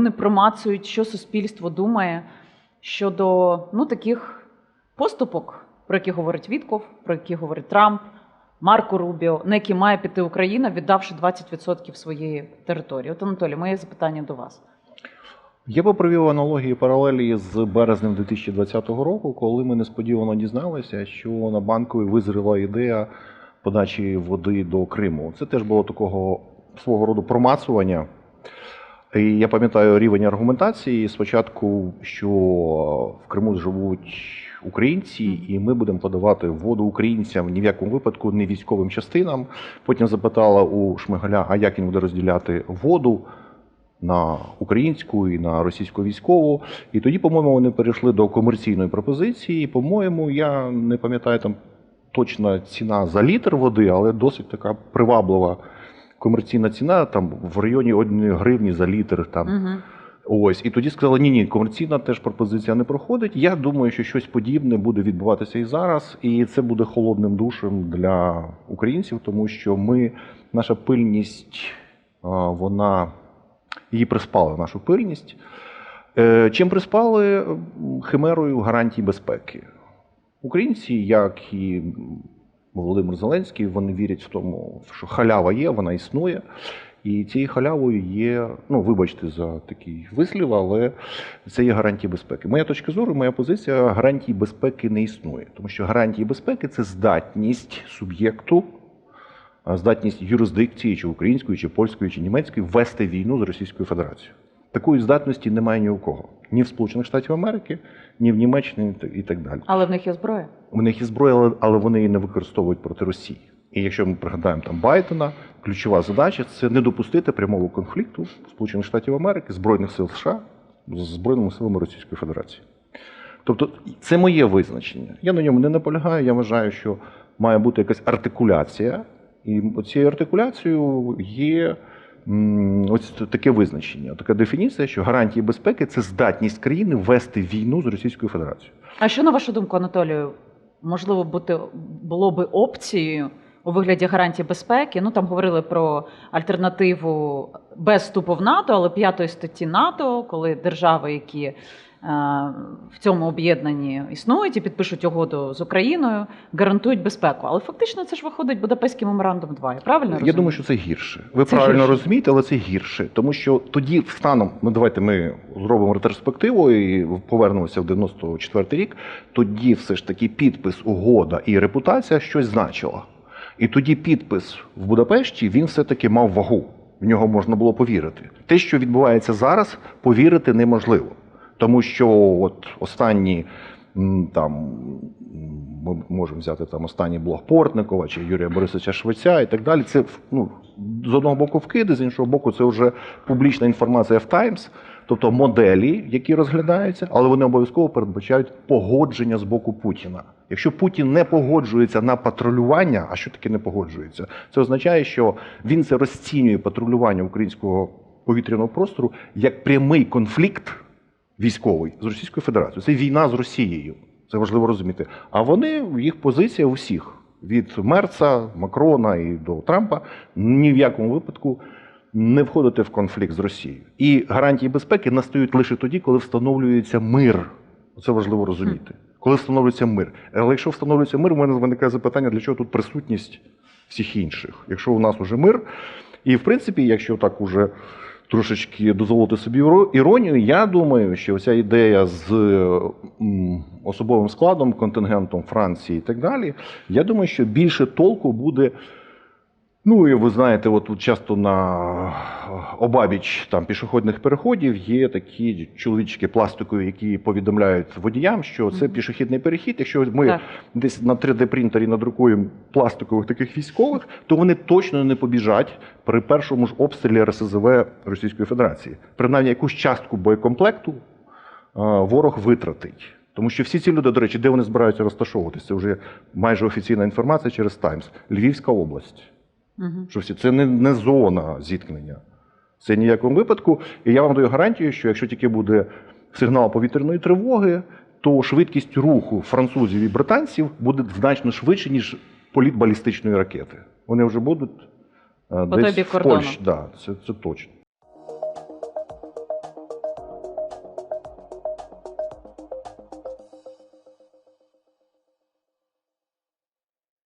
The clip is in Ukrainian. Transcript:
вони промацують, що суспільство думає щодо ну, таких поступок, про які говорить Вітков, про які говорить Трамп, Марко Рубіо, на які має піти Україна, віддавши 20% своєї території. От Анатолій, моє запитання до вас. Я би провів аналогії паралелі з березнем 2020 року, коли ми несподівано дізналися, що на банковій визріла ідея подачі води до Криму. Це теж було такого свого роду промацування. І я пам'ятаю рівень аргументації спочатку, що в Криму живуть українці, і ми будемо подавати воду українцям ні в якому випадку, не військовим частинам. Потім запитала у Шмигаля, а як він буде розділяти воду на українську і на російську військову. І тоді, по-моєму, вони перейшли до комерційної пропозиції. По-моєму, я не пам'ятаю там точна ціна за літр води, але досить така приваблива комерційна ціна, там в районі 1 гривні за літр. Там Угу. ось. І тоді сказали, ні, ні, комерційна теж пропозиція не проходить. Я думаю, що щось подібне буде відбуватися і зараз, і це буде холодним душем для українців, тому що ми, наша пильність, вона її приспали, нашу пильність. Е, Чим приспали химерою гарантій безпеки? Українці, як і Володимир Зеленський, вони вірять в тому, що халява є, вона існує. І цією халявою є, ну вибачте за такий вислів, але це є гарантії безпеки. Моя точка зору, моя позиція гарантій безпеки не існує, тому що гарантії безпеки це здатність суб'єкту, здатність юрисдикції, чи української, чи польської, чи німецької вести війну з Російською Федерацією. Такої здатності немає ні у кого. Ні в Сполучених Штатів Америки, ні в Німеччині і так далі. Але в них є зброя. У них є зброя, але- вони її не використовують проти Росії. І якщо ми пригадаємо там Байдена, ключова задача це не допустити прямого конфлікту Сполучених Штатів Америки, Збройних сил США з Збройними силами Російської Федерації. Тобто це моє визначення. Я на ньому не наполягаю. Я вважаю, що має бути якась артикуляція, і цією артикуляцією є ось таке визначення, така дефініція, що гарантії безпеки це здатність країни вести війну з Російською Федерацією. А що на вашу думку, Анатолію, можливо, бути було би опцією у вигляді гарантії безпеки? Ну там говорили про альтернативу без вступу в НАТО, але п'ятої статті НАТО, коли держави, які в цьому об'єднанні існують і підпишуть угоду з Україною, гарантують безпеку. Але фактично це ж виходить Будапештський меморандум 2, я правильно Я думаю, що це гірше. Ви Це правильно гірше. розумієте, але це гірше. Тому що тоді станом, ну давайте ми зробимо ретроспективу і повернемося в 94 рік. Тоді все ж таки підпис, угода і репутація щось значила. І тоді підпис в Будапешті він все-таки мав вагу. В нього можна було повірити. Те, що відбувається зараз, повірити неможливо. Тому що от останні там ми можемо взяти там останній блог Портникова чи Юрія Борисовича Швеця і так далі. Це ну, з одного боку вкиди, з іншого боку, це вже публічна інформація в Таймс, тобто моделі, які розглядаються, але вони обов'язково передбачають погодження з боку Путіна. Якщо Путін не погоджується на патрулювання, а що таке не погоджується? Це означає, що він це розцінює патрулювання українського повітряного простору як прямий конфлікт військовий з Російською Федерацією. Це війна з Росією. Це важливо розуміти. А вони, їх позиція у всіх від Мерца, Макрона і до Трампа ні в якому випадку не входити в конфлікт з Росією. І гарантії безпеки настають лише тоді, коли встановлюється мир. Це важливо розуміти. Коли встановлюється мир. Але якщо встановлюється мир, у мене виникає запитання, для чого тут присутність всіх інших. Якщо у нас уже мир, і в принципі, якщо так уже трошечки дозволити собі іро- іронію, я думаю, що ця ідея з особовим складом, контингентом Франції і так далі, я думаю, що більше толку буде. Ну і ви знаєте, от тут часто на обабіч там пішохідних переходів є такі чоловічки пластикові, які повідомляють водіям, що це пішохідний перехід. Якщо ми Так. десь на 3D принтері надрукуємо пластикових таких військових, то вони точно не побіжать при першому ж обстрілі РСЗВ Російської Федерації. Принаймні якусь частку боєкомплекту е, ворог витратить. Тому що всі ці люди, до речі, де вони збираються розташовуватися, це вже майже офіційна інформація через Таймс. Львівська область. Мгм. Що всі це не, не зона зіткнення. Це ніякому випадку. І я вам даю гарантію, що якщо тільки буде сигнал повітряної тривоги, то швидкість руху французів і британців буде значно швидше, ніж політ балістичної ракети. Вони вже будуть е, десь в. Польщі. Да, це, це точно.